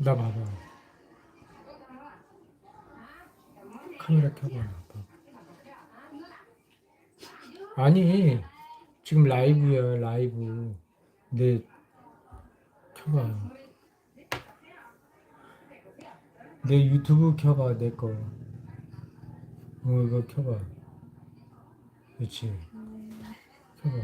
나 봐봐. 카메라 켜봐. 봐. 아니, 지금 라이브야, 라이브. 내, 켜봐. 내 유튜브 켜봐, 내 거. 어, 이거 켜봐. 그렇지. 켜봐.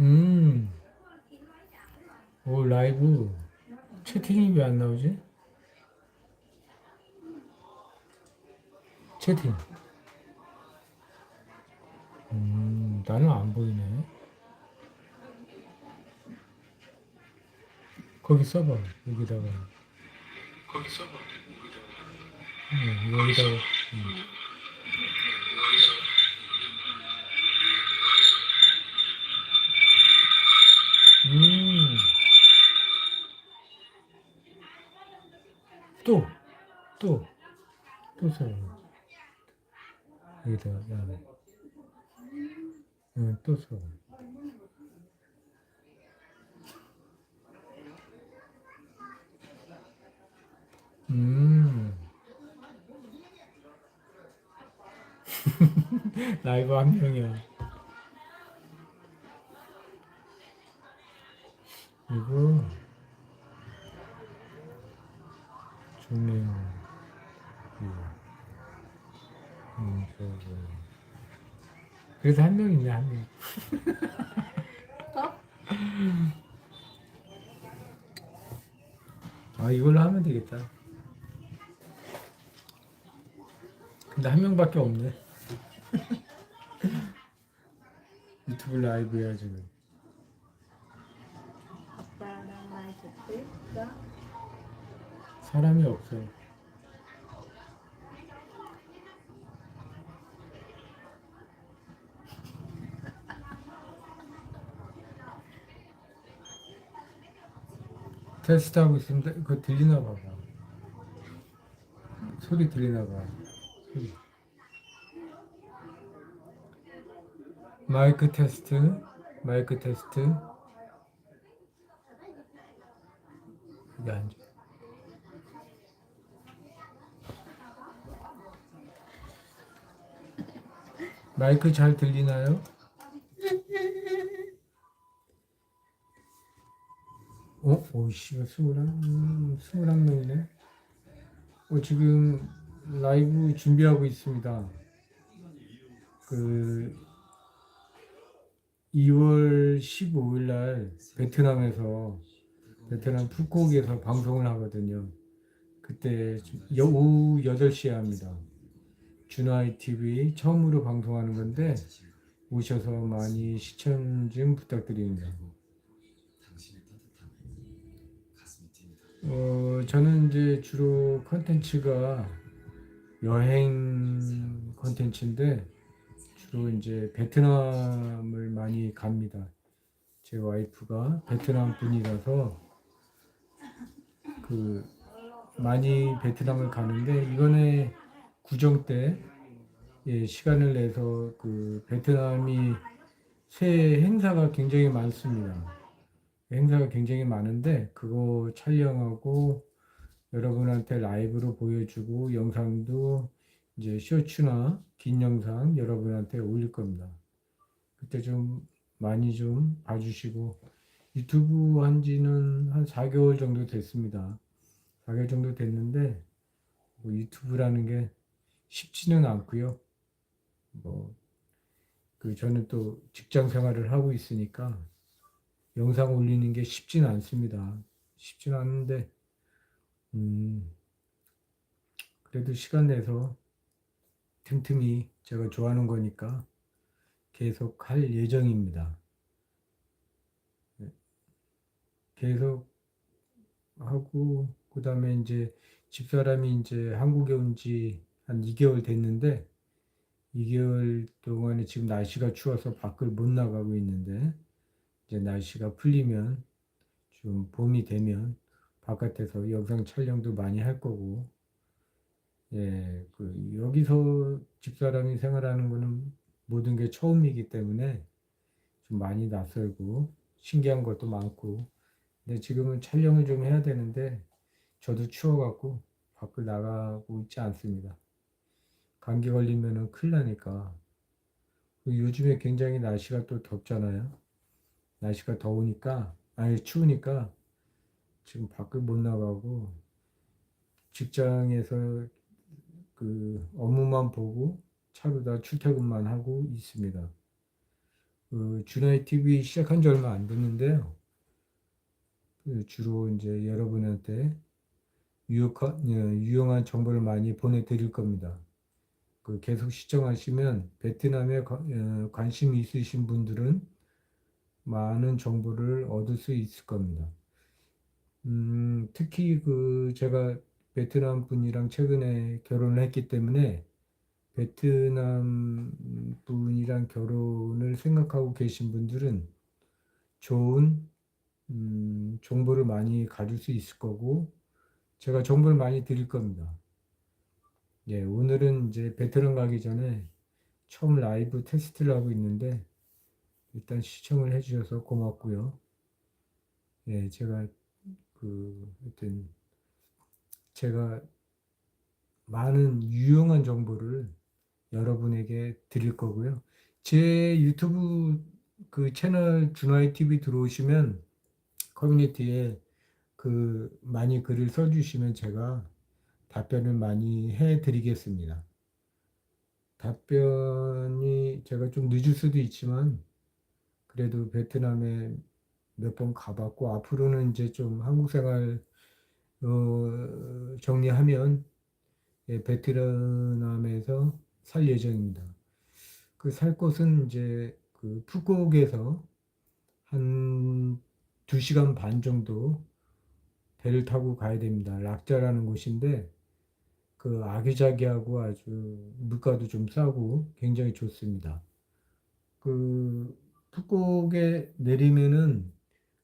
음. 오, 라이브. 채팅이 왜 안 나오지? 채팅. 음, 나는 안 보이네. 거기 써봐, 여기다가. 거기 써봐. 여기다가. 응, 여기다가. 응. 여기다가. 음. 또, 또, 또 써. 여기다가, 야. 응, 또 써. 음. 라이브 한 명이야. 이거 조명 음, 저거. 그래서 한 명 있네 한 명. 아 이걸로 하면 되겠다. 근데 한 명밖에 없네. 유튜브 라이브 해야 지금. 아빠랑 많이 듣고 사람이 없어요. 테스트하고 있습니다. 그거 들리나 봐봐. 소리 들리나 봐. 소리. 마이크 테스트, 마이크 테스트. 안 돼. 마이크 잘 들리나요? 어? 오이씨, 스물한, 음, 스물한 명이네. 어, 지금 라이브 준비하고 있습니다. 그, 2월 15일 날 베트남에서, 베트남 푸꾸옥에서 방송을 하거든요. 그때 여- 오후 8시에 합니다. 준아이 TV 처음으로 방송하는 건데 오셔서 많이 시청 좀 부탁드립니다. 어, 저는 이제 주로 컨텐츠가 여행 컨텐츠인데 주로 이제 베트남을 많이 갑니다. 제 와이프가 베트남 분이라서 그 많이 베트남을 가는데 이번에 구정 때 예, 시간을 내서 그 베트남이 새해 행사가 굉장히 많습니다. 행사가 굉장히 많은데 그거 촬영하고 여러분한테 라이브로 보여주고 영상도 이제 쇼츠나 긴 영상 여러분한테 올릴 겁니다. 그때 좀 많이 좀 봐주시고 유튜브 한 지는 한 4개월 정도 됐습니다. 4개월 정도 됐는데 뭐 유튜브라는 게 쉽지는 않고요. 뭐, 그 저는 또 직장 생활을 하고 있으니까 영상 올리는 게 쉽지는 않습니다. 쉽지는 않은데, 음, 그래도 시간 내서 틈틈이 제가 좋아하는 거니까 계속 할 예정입니다. 네. 계속 하고, 그 다음에 이제 집사람이 이제 한국에 온지 한 2개월 됐는데 2개월 동안에 지금 날씨가 추워서 밖을 못 나가고 있는데 이제 날씨가 풀리면 좀 봄이 되면 바깥에서 영상 촬영도 많이 할 거고 예, 그 여기서 집사람이 생활하는 거는 모든 게 처음이기 때문에 좀 많이 낯설고 신기한 것도 많고. 근데 지금은 촬영을 좀 해야 되는데 저도 추워갖고 밖을 나가고 있지 않습니다. 감기 걸리면은 큰일 나니까. 요즘에 굉장히 날씨가 또 덥잖아요. 날씨가 더우니까, 아니 추우니까 지금 밖을 못 나가고 직장에서 그 업무만 보고 차로다 출퇴근만 하고 있습니다. 그 주나이 TV 시작한 지 얼마 안 됐는데요. 그 주로 이제 여러분한테 예, 유용한 정보를 많이 보내드릴 겁니다. 그 계속 시청하시면 베트남에 관- 어, 관심이 있으신 분들은 많은 정보를 얻을 수 있을 겁니다. 음, 특히 그 제가 베트남 분이랑 최근에 결혼을 했기 때문에 베트남 분이랑 결혼을 생각하고 계신 분들은 좋은 음, 정보를 많이 가질 수 있을 거고 제가 정보를 많이 드릴 겁니다. 예, 오늘은 이제 베트남 가기 전에 처음 라이브 테스트를 하고 있는데 일단 시청을 해주셔서 고맙고요. 예, 제가 그 하여튼 제가 많은 유용한 정보를 여러분에게 드릴 거고요. 제 유튜브 그 채널 준화이 TV 들어오시면 커뮤니티에 그 많이 글을 써주시면 제가 답변을 많이 해드리겠습니다. 답변이 제가 좀 늦을 수도 있지만 그래도 베트남에 몇 번 가봤고 앞으로는 이제 좀 한국 생활 어, 정리하면 예, 베트남에서 살 예정입니다. 그 살 곳은 이제 그 푸꾸옥에서 한 2시간 반 정도 배를 타고 가야 됩니다. 락자라는 곳인데 그 아기자기하고 아주 물가도 좀 싸고 굉장히 좋습니다. 그 푸꾸옥에 내리면은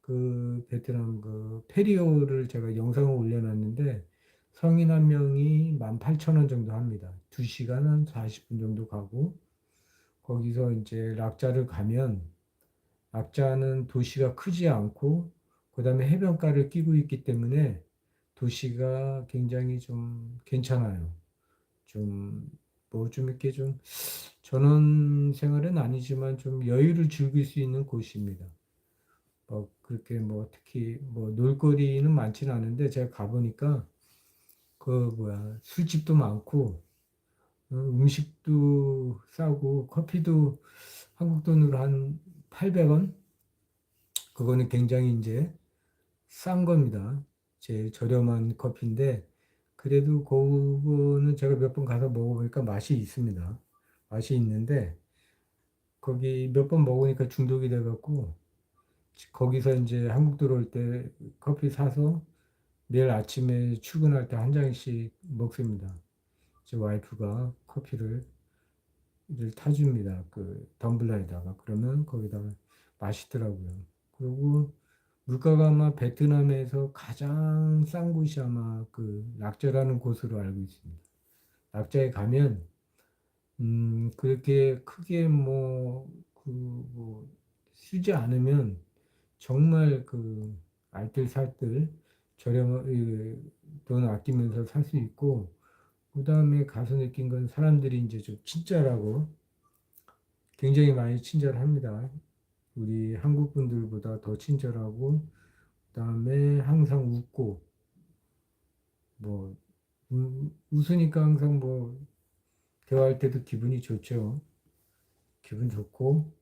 그 베트남 그 페리오를 제가 영상을 올려놨는데 성인 한 명이 18,000원 정도 합니다. 2시간 한 40분 정도 가고 거기서 이제 락자를 가면 락자는 도시가 크지 않고 그 다음에 해변가를 끼고 있기 때문에 도시가 굉장히 좀 괜찮아요. 좀 뭐 좀 이렇게 좀 전원 생활은 아니지만 좀 여유를 즐길 수 있는 곳입니다. 뭐 그렇게 뭐 특히 뭐 놀거리는 많지는 않은데 제가 가보니까 그 뭐야 술집도 많고 어, 음식도 싸고 커피도 한국 돈으로 한 800원 그거는 굉장히 이제 싼 겁니다. 제일 저렴한 커피인데 그래도 그거는 제가 몇 번 가서 먹어보니까 맛이 있습니다. 맛이 있는데 거기 몇 번 먹으니까 중독이 돼갖고 거기서 이제 한국 들어올 때 커피 사서 내일 아침에 출근할 때한 잔씩 먹습니다. 제 와이프가 커피를 를 타줍니다. 그 덤블러에다가 그러면 거기다가 맛있더라고요. 그리고 물가가 아마 베트남에서 가장 싼 곳이 아마 그 락자라는 곳으로 알고 있습니다. 락자에 가면 음 그렇게 크게 뭐그뭐 쓰지 않으면 정말 그 알뜰살뜰 저렴 돈 아끼면서 살 수 있고 그 다음에 가서 느낀 건 사람들이 이제 좀 친절하고 굉장히 많이 친절합니다. 우리 한국 분들보다 더 친절하고 그다음에 항상 웃고 뭐 우- 웃으니까 항상 뭐 대화할 때도 기분이 좋죠. 기분 좋고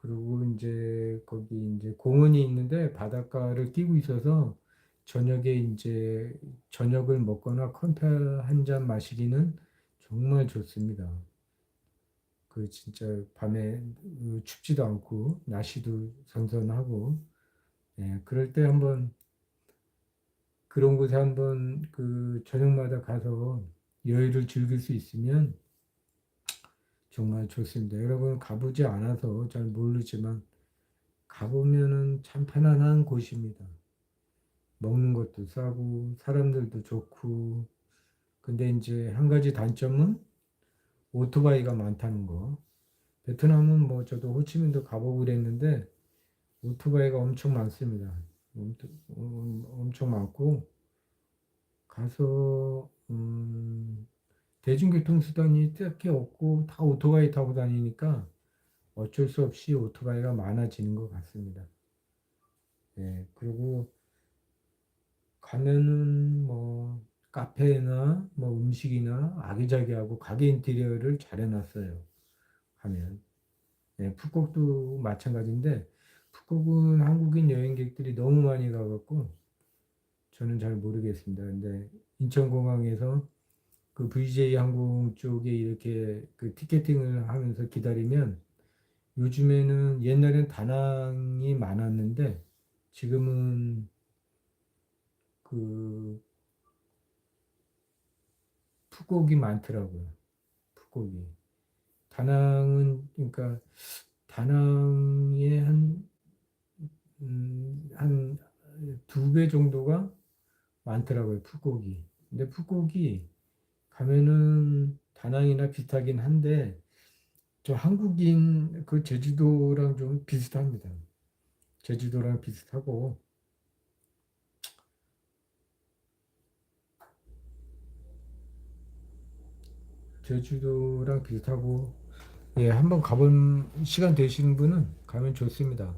그리고 이제 거기 이제 공원이 있는데 바닷가를 끼고 있어서 저녁에 이제 저녁을 먹거나 컴페 한 잔 마시기는 정말 좋습니다. 그 진짜 밤에 그 춥지도 않고 날씨도 선선하고 예, 그럴 때 한번 그런 곳에 한번 그 저녁마다 가서 여유를 즐길 수 있으면 정말 좋습니다. 여러분 가보지 않아서 잘 모르지만 가보면은 참 편안한 곳입니다. 먹는 것도 싸고 사람들도 좋고 근데 이제 한 가지 단점은 오토바이가 많다는 거. 베트남은 뭐 저도 호치민도 가보고 그랬는데 오토바이가 엄청 많습니다. 엄청, 많고 가서 음, 대중교통 수단이 딱히 없고 다 오토바이 타고 다니니까 어쩔 수 없이 오토바이가 많아지는 것 같습니다. 예, 그리고 가면은 뭐 카페나 뭐 음식이나 아기자기하고 가게 인테리어를 잘 해놨어요. 가면. 예, 푸콕도 마찬가지인데 푸콕은 한국인 여행객들이 너무 많이 가갖고 저는 잘 모르겠습니다. 근데 인천공항에서 그 VJ 항공 쪽에 이렇게 그 티켓팅을 하면서 기다리면 요즘에는 옛날엔 다낭이 많았는데 지금은 그 푸콕이 많더라고요. 푸콕이. 다낭은 그러니까 다낭의 한 음, 한두 배 정도가 많더라고요. 푸콕이. 근데 푸콕이 가면은 다낭이나 비슷하긴 한데 저 한국인 그 제주도랑 좀 비슷합니다. 제주도랑 비슷하고 제주도랑 비슷하고 예 한번 가본 시간 되시는 분은 가면 좋습니다.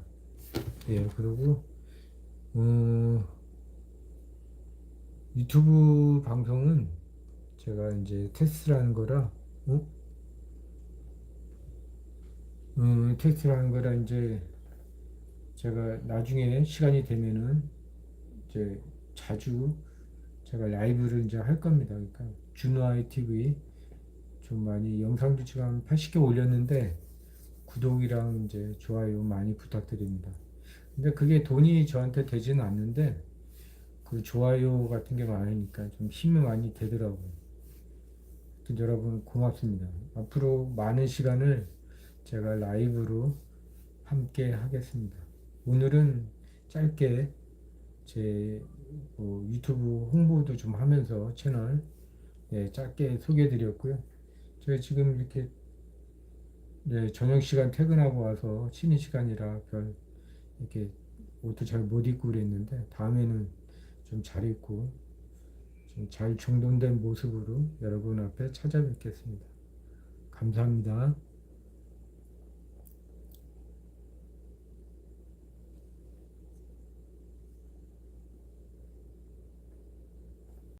예 그리고 어, 유튜브 방송은 제가 이제 테스트라는 거라 어? 음, 테스트라는 거라 이제 제가 나중에 시간이 되면은 이제 자주 제가 라이브를 이제 할 겁니다. 그러니까 준화이 TV 좀 많이 영상도 지금 한 80개 올렸는데 구독이랑 이제 좋아요 많이 부탁드립니다. 근데 그게 돈이 저한테 되지는 않는데 그 좋아요 같은 게 많으니까 좀 힘이 많이 되더라고요. 여러분 고맙습니다. 앞으로 많은 시간을 제가 라이브로 함께 하겠습니다. 오늘은 짧게 제 뭐 유튜브 홍보도 좀 하면서 채널 네, 짧게 소개해 드렸고요. 제가 지금 이렇게 네, 저녁 시간 퇴근하고 와서 쉬는 시간이라 별 이렇게 옷도 잘 못 입고 그랬는데 다음에는 좀 잘 입고 좀 잘 정돈된 모습으로 여러분 앞에 찾아뵙겠습니다. 감사합니다.